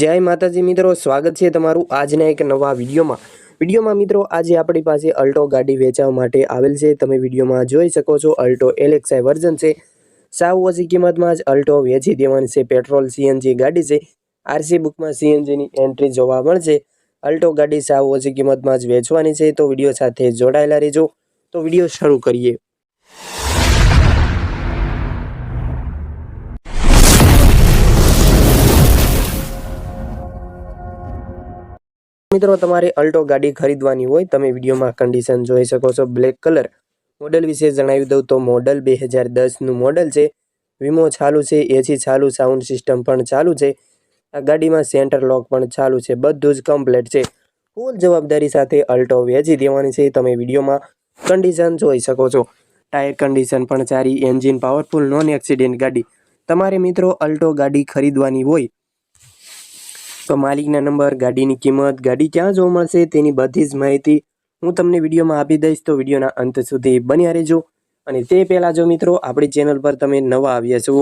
જય માતાજી મિત્રો, સ્વાગત છે તમારું આજના એક નવા વિડીયોમાં. વિડીયોમાં મિત્રો, આજે આપણી પાસે અલ્ટો ગાડી વેચવા માટે આવેલ છે. તમે વિડીયોમાં જોઈ શકો છો, અલ્ટો એલેક્સાઈ વર્ઝન છે. સાવ ઓછી કિંમતમાં જ અલ્ટો વેચી દેવાની છે. પેટ્રોલ સીએનજી ગાડી છે. આરસી બુકમાં સીએનજીની એન્ટ્રી જોવા મળશે. અલ્ટો ગાડી સાવ ઓછી કિંમતમાં જ વેચવાની છે. તો વીડિયો સાથે જોડાયેલા રહેજો. તો વીડિયો શરૂ કરીએ. મિત્રો, તમારે અલ્ટો ગાડી ખરીદવાની હોય, તમે વિડીયોમાં કન્ડિશન જોઈ શકો છો. બ્લેક કલર મોડલ વિશે જણાવી દઉં તો મોડલ બે હજાર દસનું મોડલ છે. વીમો ચાલુ છે એસી ચાલુ સાઉન્ડ સિસ્ટમ પણ ચાલુ છે. આ ગાડીમાં સેન્ટર લોક પણ ચાલુ છે. બધું જ કમ્પ્લેટ છે. ફૂલ જવાબદારી સાથે અલ્ટો વેચી દેવાની છે. તમે વિડીયોમાં કન્ડિશન જોઈ શકો છો. ટાયર કન્ડિશન પણ સારી એન્જિન પાવરફુલ નોન એક્સિડેન્ટ ગાડી. તમારે મિત્રો, અલ્ટો ગાડી ખરીદવાની હોય તો માલિકના નંબર, ગાડીની કિંમત, ગાડી ક્યાં જોવા મળશે તેની બધી જ માહિતી હું તમને વિડીયોમાં આપી દઈશ. તો વિડીયોના અંત સુધી બન્યા રહેજો. અને તે પહેલાં જો મિત્રો, આપણી ચેનલ પર તમે નવા આવ્યા છો,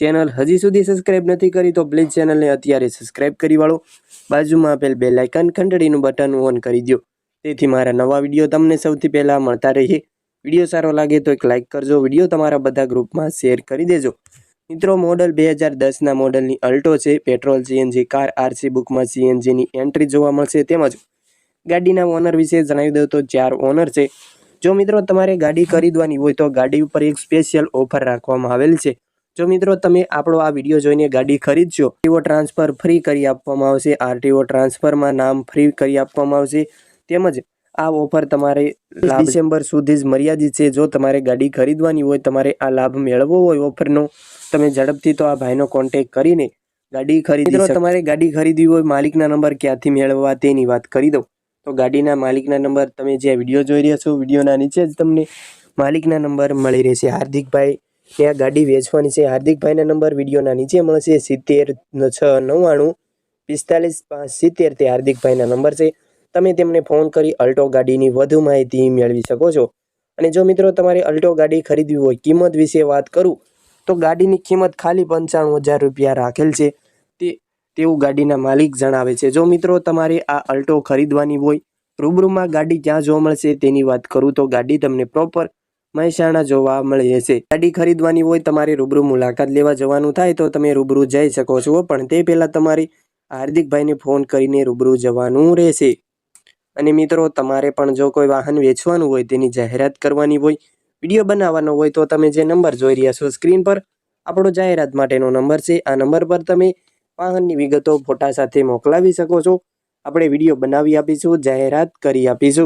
ચેનલ હજી સુધી સબસ્ક્રાઇબ નથી કરી, તો પ્લીઝ ચેનલને અત્યારે સબસ્ક્રાઇબ કરી વાળો. બાજુમાં આપેલ બે લાઇકન ઘંટડીનું બટન ઓન કરી દો તેથી મારા નવા વીડિયો તમને સૌથી પહેલાં મળતા રહે વીડિયો સારો લાગે તો એક લાઇક કરજો. વીડિયો તમારા બધા ગ્રુપમાં શેર કરી દેજો. મિત્રો મોડલ બે હજાર દસના મોડલની અલ્ટો છે પેટ્રોલ સીએનજી કાર આરસી બુકમાં સીએનજીની એન્ટ્રી જોવા મળશે. તેમજ ગાડીના ઓનર વિશે જણાવી દઉં તો ચાર ઓનર છે. જો મિત્રો, તમારે ગાડી ખરીદવાની હોય તો ગાડી ઉપર એક સ્પેશિયલ ઓફર રાખવામાં આવેલ છે. જો મિત્રો, તમે આપણો આ વીડિયો જોઈને ગાડી ખરીદશો આરટીઓ ટ્રાન્સફર ફ્રી કરી આપવામાં આવશે. આરટીઓ ટ્રાન્સફરમાં નામ ફ્રી કરી આપવામાં આવશે. તેમજ આ ઓફર તમારે ડિસેમ્બર સુધી જ મર્યાદિત છે. જો તમારે ગાડી ખરીદવાની હોય તમારે આ લાભ મેળવવો હોય ઓફરનો તમે ઝડપથી તો આ ભાઈનો કોન્ટેક કરીને ગાડી ખરીદી તમારે ગાડી ખરીદવી હોય માલિકના નંબર ક્યાંથી મેળવવા તેની વાત કરી દઉં. તો ગાડીના માલિકના નંબર તમે જે વીડિયો જોઈ રહ્યા છો વિડીયોના નીચે જ તમને માલિકના નંબર મળી રહેશે. હાર્દિકભાઈ ત્યાં ગાડી વેચવાની છે. હાર્દિકભાઈના નંબર વિડીયોના નીચે મળશે. સિત્તેર છ નવ્વાણું પિસ્તાલીસ પાંચ સિત્તેર તે હાર્દિકભાઈના નંબર છે. તમે તેમને ફોન કરી અલ્ટો ગાડીની વધુ માહિતી મેળવી શકો છો. અને જો મિત્રો તમારે અલ્ટો ગાડી ખરીદવી હોય, કિંમત વિશે વાત કરું, તો ગાડીની કિંમત ખાલી પંચાણું હજાર રૂપિયા રાખેલ છે. તે તેવું ગાડીના માલિક જણાવે છે, જો મિત્રો તમારે આ અલ્ટો ખરીદવાની હોય, રૂબરૂમાં ગાડી ક્યાં જોવા મળશે તેની વાત કરું, તો ગાડી તમને પ્રોપર મહેસાણા જોવા મળી રહેશે. ગાડી ખરીદવાની હોય, તમારે રૂબરૂ મુલાકાત લેવા જવાનું થાય, તો તમે રૂબરૂ જઈ શકો છો, પણ તે પહેલાં તમારે હાર્દિકભાઈને ફોન કરીને રૂબરૂ જવાનું રહેશે. અને મિત્રો, તમારે પણ જો કોઈ વાહન વેચવાનું હોય, તેની જાહેરાત કરવાની હોય, વીડિયો બનાવવાનો હોય, તો તમે જે નંબર જોઈ રહ્યા છો સ્ક્રીન પર, આપણો જાહેરાત માટેનો નંબર છે. આ નંબર પર તમે વાહનની વિગતો ફોટા સાથે મોકલાવી શકો છો. આપણે વીડિયો બનાવી આપીશું, જાહેરાત કરી આપીશું.